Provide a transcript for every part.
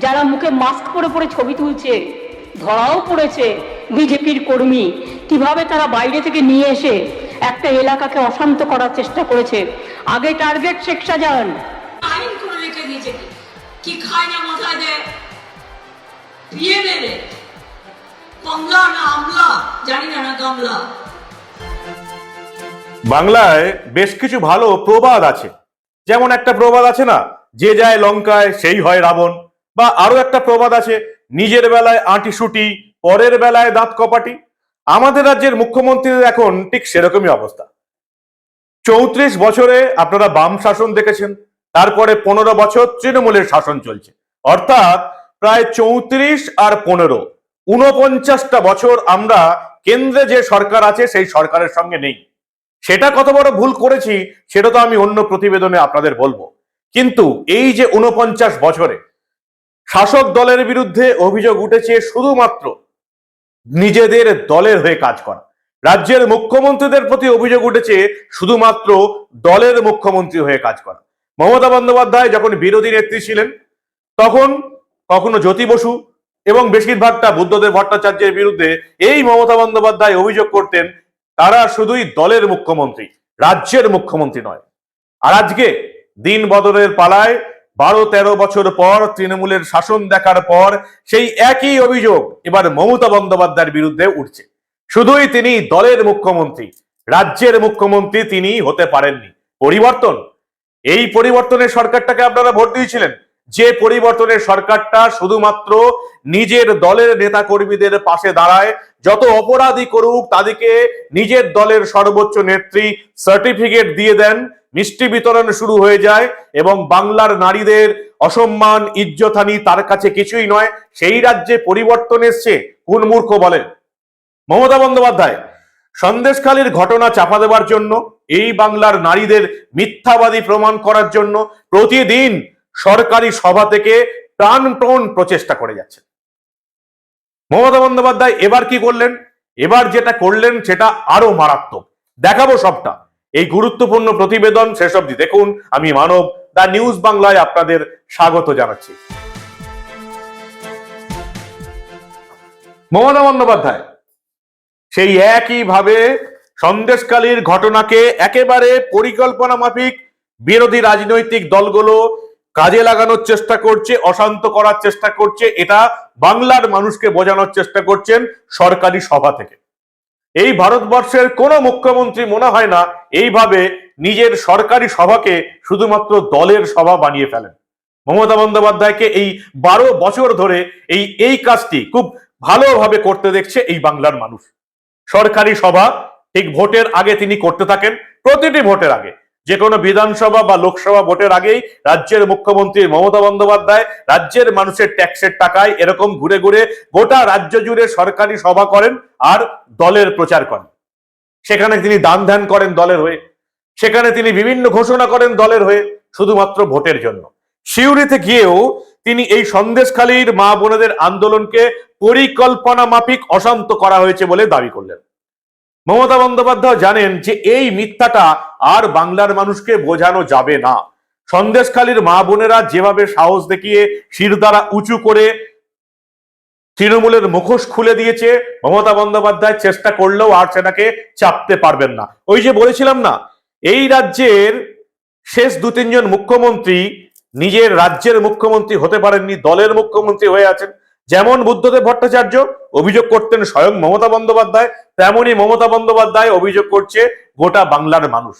যারা মুখে মাস্ক পরে পরে ছবি তুলছে ধরাও পড়েছে বিজেপির কর্মী কীভাবে তারা বাইরে থেকে নিয়ে এসে একটা এলাকাকে অশান্ত করার চেষ্টা করেছে? আগে টার্গেট শেখ শাহজাহান। আইন করে রেখে দিয়েছে কি? খায় না মাথায় দেয় বিয়ে মেরে কমলা না আমলা? জানি না না গামলা। বাংলায় বেশ কিছু ভালো প্রবাদ আছে। যেমন একটা প্রবাদ আছে না যে যায় লঙ্কায় সেই হয় রাবণ। বা আরও একটা প্রবাদ আছে, নিজের বেলায় আঁটি সুটি, পরের বেলায় দাঁত কপাটি। আমাদের রাজ্যের মুখ্যমন্ত্রীদের এখন ঠিক সেরকমই অবস্থা। চৌত্রিশ বছরে আপনারা বাম শাসন দেখেছেন, তারপরে পনেরো বছর তৃণমূলের শাসন চলছে। অর্থাৎ প্রায় চৌত্রিশ আর পনেরো উনপঞ্চাশটা বছর আমরা কেন্দ্রে যে সরকার আছে, সেই সরকারের সঙ্গে নেই। সেটা কত বড় ভুল করেছি, সেটা তো আমি অন্য প্রতিবেদনে আপনাদের বলব। কিন্তু এই যে উনপঞ্চাশ বছরে শাসক দলের বিরুদ্ধে অভিযোগ উঠেছে শুধুমাত্র নিজেদের দলের হয়ে কাজ করা। রাজ্যের মুখ্যমন্ত্রীদের প্রতি অভিযোগ উঠেছে শুধুমাত্র দলের মুখ্যমন্ত্রী হয়ে কাজ করা। মমতা বন্দ্যোপাধ্যায় যখন বিরোধী নেত্রী ছিলেন, তখন কখনো জ্যোতি বসু এবং বেশিরভাগটা বুদ্ধদেব ভট্টাচার্যের বিরুদ্ধে এই মমতা বন্দ্যোপাধ্যায় অভিযোগ করতেন, তারা শুধুই দলের মুখ্যমন্ত্রী, রাজ্যের মুখ্যমন্ত্রী নয়। আর আজকে দিন বদলের পালায় বারো, তেরো বছর পর তৃণমূলের শাসন দেখার পর সেই একই অভিযোগ এবার মমতা বন্দ্যোপাধ্যায়ের বিরুদ্ধে উঠছে। শুধুই তিনি দলের মুখ্যমন্ত্রী, রাজ্যের মুখ্যমন্ত্রী তিনি হতে পারেননি। পরিবর্তন, এই পরিবর্তনের সরকারটাকে আপনারা ভোট দিয়েছিলেন। যে পরিবর্তনের সরকারটা শুধুমাত্র নিজের দলের নেতা কর্মীদের পাশে দাঁড়ায়, যত অপরাধী করুক তাদেরকে নিজের দলের সর্বোচ্চ নেত্রী সার্টিফিকেট দিয়ে দেন, মিষ্টি বিতরণ শুরু হয়ে যায় এবং বাংলার নারীদের অসম্মান, ইজ্জতহানি তার কাছে কিছুই নয়, সেই রাজ্যে পরিবর্তন এসছে, কোন মূর্খ বলেন? মমতা বন্দ্যোপাধ্যায়, সন্দেশখালীর ঘটনা চাপা দেওয়ার জন্য, এই বাংলার নারীদের মিথ্যাবাদী প্রমাণ করার জন্য প্রতিদিন সরকারি সভা থেকে প্রাণপণ প্রচেষ্টা করে যাচ্ছে। মমতা বন্দ্যোপাধ্যায় এবার কি করলেন? এবার যেটা করলেন সেটা আরও মারাত্মক। দেখাবো সবটা। এই গুরুত্বপূর্ণ প্রতিবেদন শেষ অবধি দেখুন। আমি মানব, দা নিউজ বাংলায় আপনাদের স্বাগত জানাচ্ছি। মমতা বন্দ্যোপাধ্যায়, সেই একইভাবে সন্দেশকালীর ঘটনাকে একেবারে পরিকল্পনা মাফিক বিরোধী রাজনৈতিক দলগুলো কাজে লাগানোর চেষ্টা করছে, অশান্ত করার চেষ্টা করছে, এটা বাংলার মানুষকে বোঝানোর চেষ্টা করছেন সরকারি সভা থেকে। এই ভারতবর্ষের কোন মুখ্যমন্ত্রী মনে হয় না এইভাবে নিজের সরকারি সভাকে শুধুমাত্র দলের সভা বানিয়ে ফেলেন। মমতা বন্দ্যোপাধ্যায়কে এই বারো বছর ধরে এই এই কাজটি খুব ভালোভাবে করতে দেখছে এই বাংলার মানুষ। সরকারি সভা ঠিক ভোটের আগে তিনি করতে থাকেন, প্রতিটি ভোটের আগে। যে কোনো বিধানসভা বা লোকসভা ভোটের আগেই রাজ্যের মুখ্যমন্ত্রী মমতা বন্দ্যোপাধ্যায় রাজ্যের মানুষের ট্যাক্সের টাকায় এরকম ঘুরে ঘুরে গোটা রাজ্য জুড়ে সরকারি সভা করেন আর দলের প্রচার করেন। সেখানে তিনি দান ধ্যান করেন দলের হয়ে। সেখানে তিনি বিভিন্ন ঘোষণা করেন দলের হয়ে, শুধুমাত্র ভোটের জন্য। শিউরিতে গিয়েও তিনি এই সন্দেশখালীর মা বোনেদের আন্দোলনকে পরিকল্পনা মাফিক অশান্ত করা হয়েছে বলে দাবি করলেন। মমতা বন্দ্যোপাধ্যায় জানেন যে এই মিথ্যাটা আর বাংলার মানুষকে বোঝানো যাবে না। সন্দেশখালীর মা বোনেরা যেভাবে সাহস দেখিয়ে শিরদারা উঁচু করে তৃণমূলের মুখোশ খুলে দিয়েছে, মমতা বন্দ্যোপাধ্যায় চেষ্টা করলেও আর সেটাকে চাপতে পারবেন না। ওই যে বলেছিলাম না, এই রাজ্যের শেষ দু তিনজন মুখ্যমন্ত্রী নিজের রাজ্যের মুখ্যমন্ত্রী হতে পারেননি, দলের মুখ্যমন্ত্রী হয়ে আছেন। যেমন বুদ্ধদেব ভট্টাচার্য অভিযোগ করতেন স্বয়ং মমতা বন্দ্যোপাধ্যায়, তেমনি মমতা বন্দ্যোপাধ্যায় অভিযোগ করছে গোটা বাংলার মানুষ।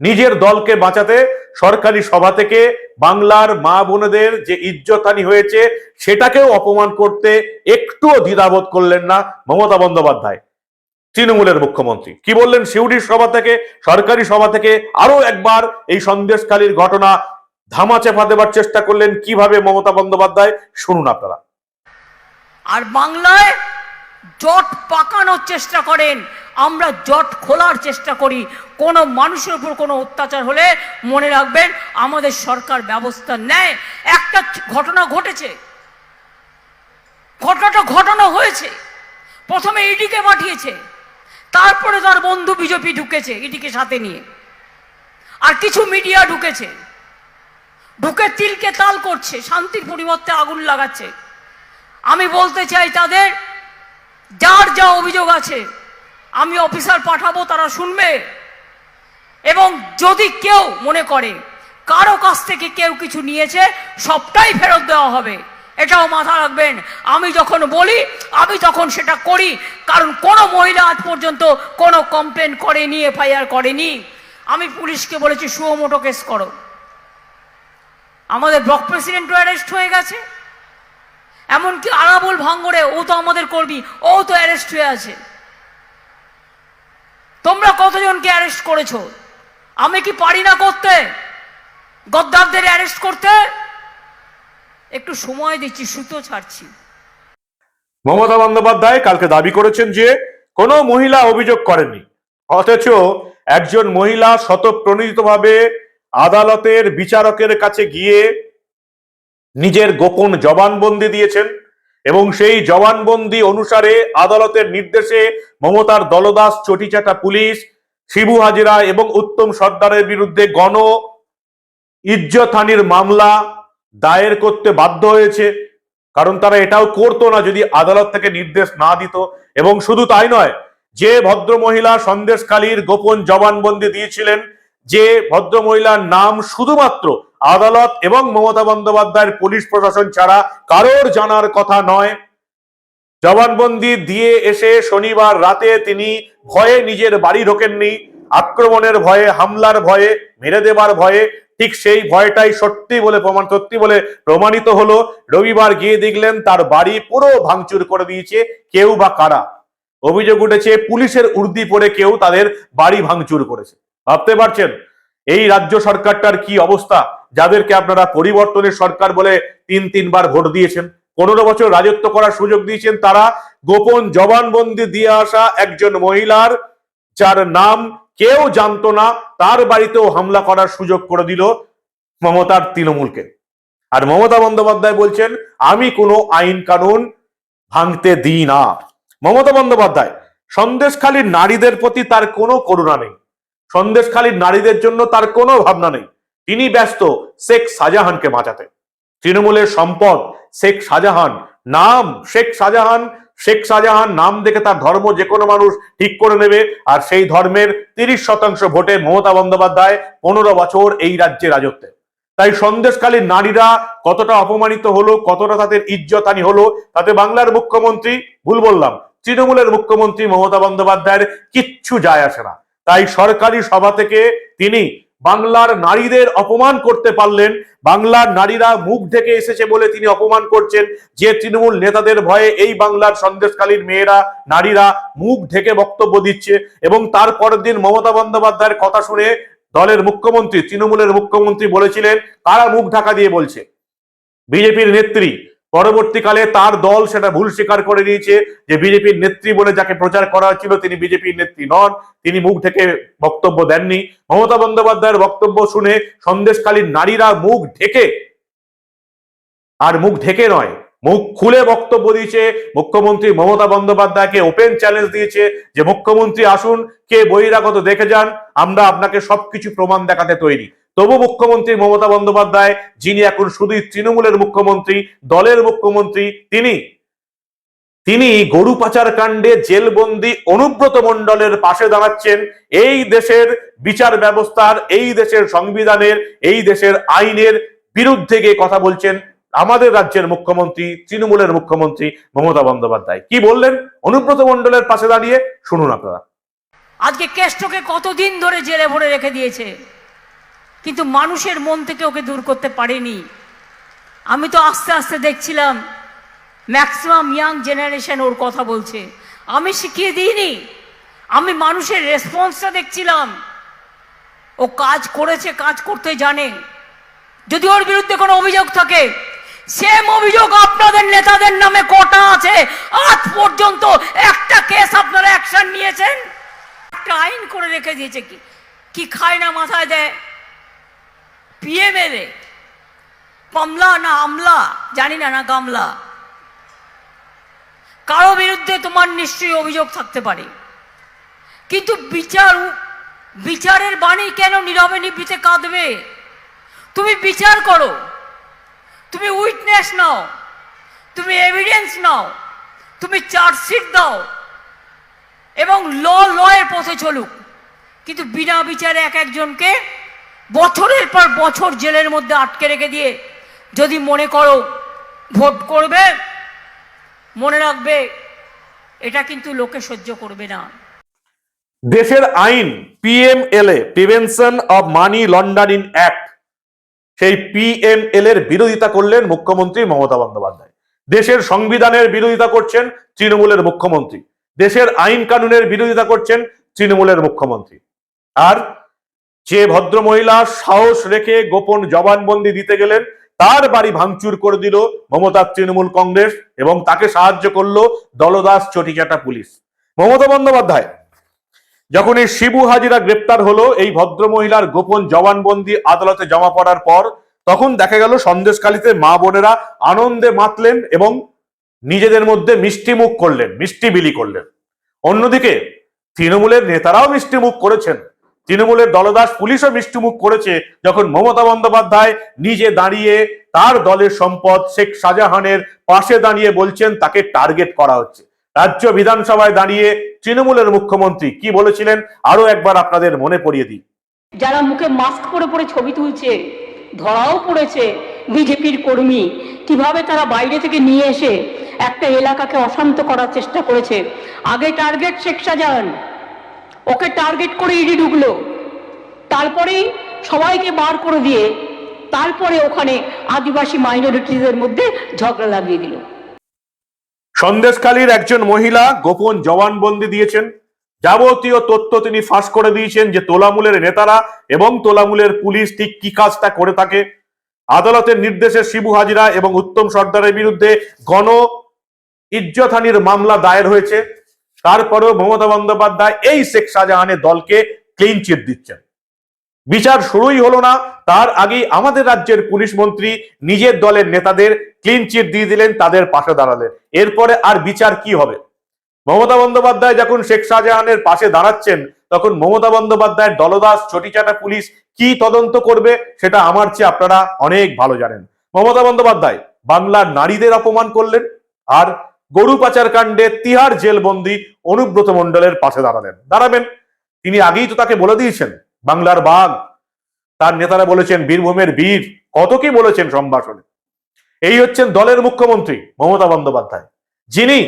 নিজের দলকে বাঁচাতে সরকারি সভা থেকে বাংলার মা বোনেদের যে ইজ্জতানি হয়েছে, সেটাকেও অপমান করতে একটুও দ্বিধাবোধ করলেন না মমতা বন্দ্যোপাধ্যায়। তৃণমূলের মুখ্যমন্ত্রী। কি বললেন? সিউড়ির সভা থেকে, সরকারি সভা থেকে আরও একবার এই সন্দেশকালীর ঘটনা ধামাচাপা দেবার চেষ্টা করলেন কীভাবে মমতা বন্দ্যোপাধ্যায়? শুনুন আপনারা। আর বাংলায় জট পাকানোর চেষ্টা করেন। আমরা জট খোলার চেষ্টা করি। কোনো মানুষের উপর কোনো অত্যাচার হলে মনে রাখবেন, আমাদের সরকার ব্যবস্থা নেয়। একটা ঘটনা ঘটেছে। ঘটনাটা ঘটনা হয়েছে। প্রথমে ইডিকে পাঠিয়েছে। তারপরে তার বন্ধু বিজেপি ঢুকেছে ইডিকে সাথে নিয়ে। আর কিছু মিডিয়া ঢুকেছে। ঢুকে তিলকে তাল করছে, শান্তির পরিবর্তে আগুন লাগাচ্ছে। আমি বলতে চাই তাদের, যার যা অভিযোগ আছে, আমি অফিসার পাঠাবো, তারা শুনবে। এবং যদি কেউ মনে করে কারও কাছ থেকে কেউ কিছু নিয়েছে, সবটাই ফেরত দেওয়া হবে। এটাও মাথা রাখবেন, আমি যখন বলি, আমি তখন সেটা করি, কারণ কোনো মহিলা আজ পর্যন্ত কোনো কমপ্লেন করেনি, এফআইআর করেনি। আমি পুলিশকে বলেছি সুমোটো কেস করো। আমাদের ব্লক প্রেসিডেন্টও অ্যারেস্ট হয়ে গেছে। এমনকি আরাবুল ভাঙ্গরে, ও তো আমাদের কর্মী, ও তো অ্যারেস্ট হয়ে আছে। তোমরা কতজনকে অ্যারেস্ট করেছ? আমি কি পারি না করতে? গদ্দারদের অ্যারেস্ট করতে? একটু সময় দিচ্ছি, সুতো ছাড়ছি। মমতা বন্দ্যোপাধ্যায় কালকে দাবি করেছেন যে, কোনো মহিলা অভিযোগ করেননি। অথচ একজন মহিলা শতপ্রণোদিতভাবে আদালতের বিচারকের কাছে গিয়ে নিজের গোপন জবানবন্দি দিয়েছেন এবং সেই জবানবন্দি অনুসারে আদালতের নির্দেশে মমতার দলদাস, চটিচাটা পুলিশ, শিবু হাজিরা এবং উত্তম সর্দারের বিরুদ্ধে গণ ইজ্জতহানির মামলা দায়ের করতে বাধ্য হয়েছে। কারণ তারা এটাও করতো না যদি আদালত থেকে নির্দেশ না দিত। এবং শুধু তাই নয়, যে ভদ্র মহিলা সন্দেশকালীর গোপন জবানবন্দি দিয়েছিলেন, যে ভদ্র মহিলার নাম শুধুমাত্র আদালত এবং মমতা বন্দ্যোপাধ্যায়ের পুলিশ প্রশাসন ছাড়া কারোর জানার কথা নয়। জবানবন্দি দিয়ে এসে শনিবার রাতে তিনি ভয়ে নিজের বাড়ি ঢোকেননি। আক্রমণের ভয়ে, হামলার ভয়ে, মেরে দেবার ভয়ে ঠিক সেই ভয়টাই সত্যি বলে প্রমাণ, সত্যি বলে প্রমাণিত হলো। রবিবার গিয়ে দেখলেন তার বাড়ি পুরো ভাঙচুর করে দিয়েছে, কেউ বা কারা? অভিযোগ উঠেছে, পুলিশের উর্দি পরে কেউ তাদের বাড়ি ভাঙচুর করেছে। ভাবতে পারছেন, এই রাজ্য সরকারটার কি অবস্থা? যাদেরকে আপনারা পরিবর্তনের সরকার বলে তিন তিনবার ভোট দিয়েছেন, পনেরো বছর রাজত্ব করার সুযোগ দিয়েছেন তারা, গোপন জবানবন্দি দিয়ে আসা একজন মহিলার, যার নাম কেউ জানতো না, তার বাড়িতেও হামলা করার সুযোগ করে দিল মমতার তৃণমূলকে। আর মমতা বন্দ্যোপাধ্যায় বলছেন, আমি কোনো আইন কানুন ভাঙতে দিই না। মমতা বন্দ্যোপাধ্যায়, সন্দেশখালীর নারীদের প্রতি তার কোনো করুণা নেই। সন্দেশখালীর নারীদের জন্য তার কোনো ভাবনা নেই। তিনি ব্যস্ত শেখ শাহজাহানকে বাঁচাতে। তৃণমূলের সম্পদ, শেখ শাহজাহান, নাম শেখ শাহজাহান শেখ শাহজাহান নাম দেখে তার ধর্ম যে কোনো মানুষ ঠিক করে নেবে, আর সেই ধর্মের তিরিশ শতাংশ ভোটে মমতা বন্দ্যোপাধ্যায় পনেরো বছর এই রাজ্যে রাজত্বে। তাই সন্দেশকালীন নারীরা কতটা অপমানিত হলো, কতটা তাদের ইজ্জতানি হলো, তাতে বাংলার মুখ্যমন্ত্রী, ভুল বললাম, তৃণমূলের মুখ্যমন্ত্রী মমতা বন্দ্যোপাধ্যায়ের কিচ্ছু যায় আসে না। তাই সরকারি সভা থেকে তিনি বাংলার নারীদের অপমান করতে পারলেন। বাংলার নারীরা মুখ ঢেকে এসেছে বলে তিনি অপমান করছেন। যে তৃণমূল নেতাদের ভয়ে এই বাংলার সন্দেশকালীন মেয়েরা, নারীরা মুখ ঢেকে বক্তব্য দিচ্ছে এবং তার পরের দিন মমতা বন্দ্যোপাধ্যায়ের কথা শুনে দলের মুখ্যমন্ত্রী, তৃণমূলের মুখ্যমন্ত্রী বলেছিলেন, কারা মুখ ঢাকা দিয়ে বলছে? বিজেপির নেত্রী পরবর্তীকালে তার দল সেটা ভুল স্বীকার করে দিয়েছে যে বিজেপির নেত্রী বলে যাকে প্রচার করা হচ্ছিল তিনি বিজেপির নেত্রী নন, তিনি মুখ থেকে বক্তব্য দেননি। মমতা বন্দ্যোপাধ্যায়ের বক্তব্য শুনে সন্দেশকালীন নারীরা মুখ ঢেকে, আর মুখ ঢেকে নয়, মুখ খুলে বক্তব্য দিয়েছে। মুখ্যমন্ত্রী মমতা বন্দ্যোপাধ্যায়কে ওপেন চ্যালেঞ্জ দিয়েছে যে, মুখ্যমন্ত্রী আসুন, কে বহিরাগত দেখে যান, আমরা আপনাকে সবকিছু প্রমাণ দেখাতে তৈরি। তবু মুখ্যমন্ত্রী মমতা বন্দ্যোপাধ্যায়, যিনি এখন শুধুই তৃণমূলের মুখ্যমন্ত্রী, দলের মুখ্যমন্ত্রী, তিনি তিনি গরু পাচার কাণ্ডে জেলবন্দি অনুব্রত মণ্ডলের পাশে দাঁড়াচ্ছেন। এই দেশের বিচার ব্যবস্থার, এই দেশের সংবিধানের, এই দেশের আইনের বিরুদ্ধে গিয়ে কথা বলছেন আমাদের রাজ্যের মুখ্যমন্ত্রী, তৃণমূলের মুখ্যমন্ত্রী মমতা বন্দ্যোপাধ্যায়। কি বললেন? অনুব্রত মণ্ডলের পাশে দাঁড়িয়ে শুনুন আপনারা। আজকে কেষ্টকে কতদিন ধরে জেলে ভরে রেখে দিয়েছে? কিন্তু মানুষের মন থেকে ওকে দূর করতে পারেনি। আমি তো আস্তে আস্তে দেখছিলাম, ম্যাক্সিমাম ইয়াং জেনারেশন ওর কথা বলছে। আমি শিখিয়ে দিইনি, আমি মানুষের রেসপন্সটা দেখছিলাম। ও কাজ করেছে, কাজ করতে জানে। যদি ওর বিরুদ্ধে কোনো অভিযোগ থাকে, সেম অভিযোগ আপনাদের নেতাদের নামে কটা আছে? আজ পর্যন্ত একটা কেস আপনারা অ্যাকশন নিয়েছেন? একটা আইন করে রেখে দিয়েছে কি? কি খায় না মাথায় দেয়? পিএমএলএ কমলা না আমলা, জানি না না গামলা। কারও বিরুদ্ধে তোমার নিশ্চয়ই অভিযোগ থাকতে পারে। কিন্তু বিচার, বিচারের বাণী কেন নীরবে নিবৃতে কাঁদবে? তুমি বিচার করো। তুমি উইটনেস নাও। তুমি এভিডেন্স নাও। তুমি চার্জশিট দাও। এবং ল লয়ের পথে চলুক। কিন্তু বিনা বিচারে এক একজনকে বছরের পর বছর জেলের মধ্যে আটকে রেখে দিয়ে যদি মনে করো ভোট করবে, মনে রাখবে, এটা কিন্তু লোকে সহ্য করবে না। দেশের আইন PMLA prevention of money laundering act সেই পিএমএল এর বিরোধিতা করলেন মুখ্যমন্ত্রী মমতা বন্দ্যোপাধ্যায়। দেশের সংবিধানের বিরোধিতা করছেন তৃণমূলের মুখ্যমন্ত্রী। দেশের আইন কানুনের বিরোধিতা করছেন তৃণমূলের মুখ্যমন্ত্রী। আর যে ভদ্র মহিলা সাহস রেখে গোপন জবানবন্দি দিতে গেলেন, তার বাড়ি ভাঙচুর করে দিল মমতার তৃণমূল কংগ্রেস এবং তাকে সাহায্য করল দলদাস চটিচাটা পুলিশ। মমতা বন্দ্যোপাধ্যায়, যখন এই শিবু হাজিরা গ্রেপ্তার হলো, এই ভদ্র মহিলার গোপন জবানবন্দি আদালতে জমা পড়ার পর, তখন দেখা গেল সন্দেশকালীতে মা বোনেরা আনন্দে মাতলেন এবং নিজেদের মধ্যে মিষ্টি মুখ করলেন, মিষ্টি বিলি করলেন। অন্যদিকে তৃণমূলের নেতারাও মিষ্টি মুখ করেছেন। তৃণমূলের দলদাস পুলিশও মিষ্টি মুখ করেছে যখন মমতা বন্দ্যোপাধ্যায় নিজে দাঁড়িয়ে তার দলের সম্পদ শেখ শাহজাহানের পাশে দাঁড়িয়ে বলছেন, তাকে টার্গেট করা হচ্ছে। রাজ্য বিধানসভায় দাঁড়িয়ে তৃণমূলের মুখ্যমন্ত্রী কি বলেছিলেন আরও একবার আপনাদের মনে পড়িয়ে দিই। যারা মুখে মাস্ক পরে পরে ছবি তুলছে, ধরাও পড়েছে বিজেপির কর্মী, কীভাবে তারা বাইরে থেকে নিয়ে এসে একটা এলাকাকে অশান্ত করার চেষ্টা করেছে। আগে টার্গেট শেখ শাহজাহান ওকে টার্গেট করে ইডি ঢুকলো। তারপরেই সবাইকে বার করে দিয়ে তারপরে ওখানে আদিবাসী মাইনরিটিদের মধ্যে ঝগড়া লাগিয়ে দিল। সন্দেশকালীর একজন মহিলা গোপন জবানবন্দি দিয়েছেন। যাবতীয় তথ্য তিনি ফাঁস করে দিয়েছেন যে তোলামূলের নেতারা এবং তোলামূলের পুলিশ ঠিক কি কাজটা করে থাকে। আদালতের নির্দেশে শিবু হাজিরা এবং উত্তম সর্দারের বিরুদ্ধে গণ ইজ্জতহানির মামলা দায়ের হয়েছে। তারপরেও মমতা বন্দ্যোপাধ্যায় এই শেখ শাহজাহানের দলকে ক্লিন চিট দিচ্ছেন। বিচার শুরুই হলো না, তার আগেই আমাদের রাজ্যের পুলিশ মন্ত্রী, নিজের দলের নেতাদের ক্লিন চিট দিয়ে দিলেন, তাদের পাশে দাঁড়ালেন। এরপরে আর বিচার কি হবে? মমতা বন্দ্যোপাধ্যায় যখন শেখ শাহজাহানের পাশে দাঁড়াচ্ছেন, তখন মমতা বন্দ্যোপাধ্যায়ের দলদাস চটিচাটা পুলিশ কি তদন্ত করবে সেটা আমার চেয়ে আপনারা অনেক ভালো জানেন। মমতা বন্দ্যোপাধ্যায় বাংলার নারীদের অপমান করলেন, আর গরু পাচার কাণ্ডে তিহার জেলবন্দি অনুব্রত মণ্ডলের পাশে দাঁড়ালেন। দাঁড়াবেন? তিনি আগেই তো তাকে বলে দিয়েছেন, বাংলার বাঘ। তার নেতারা বলেছেন, বীরভূমের বীর। কত কি বলেছেন সম্ভাষণে। এই হচ্ছেন দলের মুখ্যমন্ত্রী মমতা বন্দ্যোপাধ্যায়। যিনি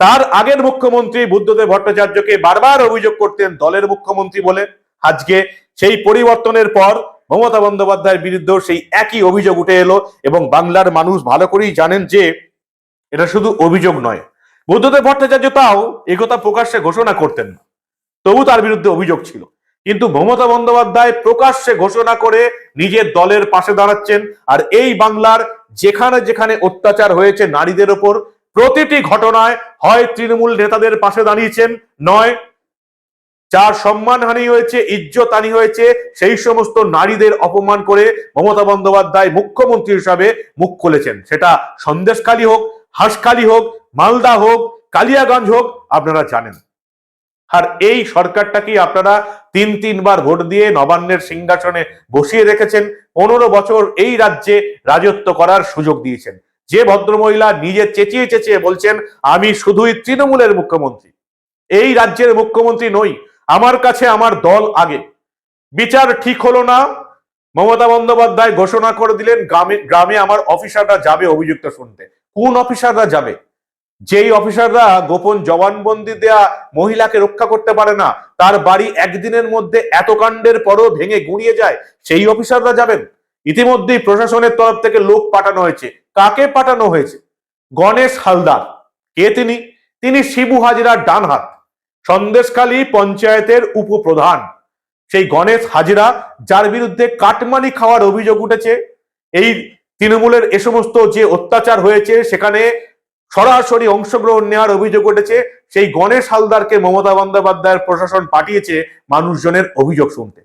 তার আগের মুখ্যমন্ত্রী বুদ্ধদেব ভট্টাচার্যকে বারবার অভিযোগ করতেন, দলের মুখ্যমন্ত্রী বলে। আজকে সেই পরিবর্তনের পর মমতা বন্দ্যোপাধ্যায়ের বিরুদ্ধেও সেই একই অভিযোগ উঠে এলো এবং বাংলার মানুষ ভালো করেই জানেন যে এটা শুধু অভিযোগ নয়। বুদ্ধদেব ভট্টাচার্য তাও একথা প্রকাশ্যে ঘোষণা করতেন। না তবু তার বিরুদ্ধে অভিযোগ ছিল। কিন্তু মমতা বন্দ্যোপাধ্যায় প্রকাশ্যে ঘোষণা করে নিজের দলের পাশে দাঁড়াচ্ছেন আর এই বাংলার যেখানে যেখানে অত্যাচার হয়েছে নারীদের ওপর, প্রতিটি ঘটনায় হয় তৃণমূল নেতাদের পাশে দাঁড়িয়েছেন। নয়, যার সম্মানহানি হয়েছে ইজ্জতহানি হয়েছে, সেই সমস্ত নারীদের অপমান করে মমতা বন্দ্যোপাধ্যায় মুখ্যমন্ত্রী হিসাবে মুখ খুলেছেন। সেটা সন্দেশখালী হোক হাঁসখালী হোক, মালদা হোক, কালিয়াগঞ্জ হোক, আপনারা জানেন। আর এই সরকারটাকে আপনারা তিন, তিনবার ভোট দিয়ে নবান্নের সিংহাসনে বসিয়ে রেখেছেন। পনেরো বছর এই রাজ্যে রাজত্ব করার সুযোগ দিয়েছেন। যে ভদ্রমহিলা নিজে চেঁচিয়ে চেঁচিয়ে বলছেন, আমি শুধুই তৃণমূলের মুখ্যমন্ত্রী। এই রাজ্যের মুখ্যমন্ত্রী নই, আমার কাছে আমার দল আগে। বিচার ঠিক হলো না, মমতা বন্দ্যোপাধ্যায় ঘোষণা করে দিলেন, গ্রামে গ্রামে আমার অফিসাররা যাবে অভিযুক্ত শুনতে। কোন অফিসাররা যাবে? যেই অফিসাররা গোপন জবানবন্দি দেয়া মহিলাকে রক্ষা করতে পারে না, তার বাড়ি একদিনের মধ্যে এত কাণ্ডের পরও ভেঙে গুঁড়িয়ে যায়, সেই অফিসাররা যাবেন? ইতিমধ্যেই প্রশাসনের তরফ থেকে লোক পাঠানো হয়েছে। কাকে পাঠানো হয়েছে? গণেশ হালদার। কে তিনি? তিনি শিবু হাজিরার ডান হাত সন্দেশখালী পঞ্চায়েতের উপপ্রধান। সেই গণেশ হাজিরা, যার বিরুদ্ধে কাটমানি খাওয়ার অভিযোগ উঠেছে, এই তৃণমূলের এ সমস্ত যে অত্যাচার হয়েছে, সেখানে সরাসরি অংশগ্রহণ নেওয়ার অভিযোগ উঠেছে। সেই গণেশ হালদারকে মমতা বন্দ্যোপাধ্যায়ের প্রশাসন পাঠিয়েছে মানুষজনের অভিযোগ শুনতে।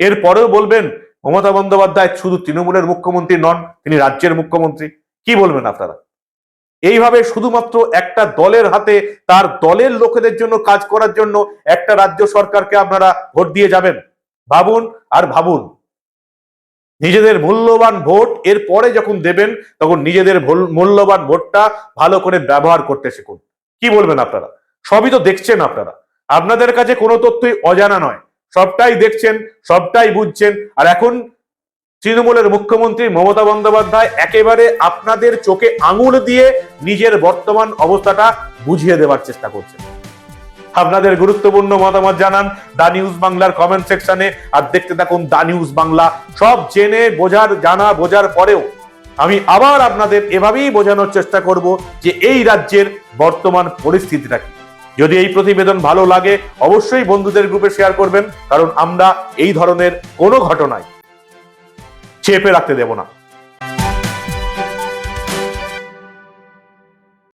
এরপরেও বলবেন, মমতা বন্দ্যোপাধ্যায় শুধু তৃণমূলের মুখ্যমন্ত্রী নন, তিনি রাজ্যের মুখ্যমন্ত্রী। কি বলবেন আপনারা? এইভাবে শুধুমাত্র একটা দলের হাতে, তার দলের লোকেদের জন্য কাজ করার জন্য একটা রাজ্য সরকারকে আপনারা ভোট দিয়ে যাবেন। ভাবুন আর ভাবুন। নিজেদের মূল্যবান ভোট এর পরে যখন দেবেন, তখন নিজেদের মূল্যবান ভোটটা ভালো করে ব্যবহার করতে শিখুন। কি বলবেন আপনারা? সবই তো দেখছেন আপনারা। আপনাদের কাছে কোনো তথ্যই অজানা নয়। সবটাই দেখছেন, সবটাই বুঝছেন, আর এখন তৃণমূলের মুখ্যমন্ত্রী মমতা বন্দ্যোপাধ্যায় একেবারে আপনাদের চোখে আঙুল দিয়ে নিজের বর্তমান অবস্থাটা বুঝিয়ে দেওয়ার চেষ্টা করছেন। আপনাদের গুরুত্বপূর্ণ মতামত জানান দা নিউজ বাংলার কমেন্ট সেকশনে আর দেখতে থাকুন দা নিউজ বাংলা। সব জেনে বোঝার, জানা বোঝার পরেও আমি আবার আপনাদের এভাবেই বোঝানোর চেষ্টা করব যে এই রাজ্যের বর্তমান পরিস্থিতিটা কি। যদি এই প্রতিবেদন ভালো লাগে, অবশ্যই বন্ধুদের গ্রুপে শেয়ার করবেন, কারণ আমরা এই ধরনের কোনো ঘটনায় চেপে রাখতে দেব না।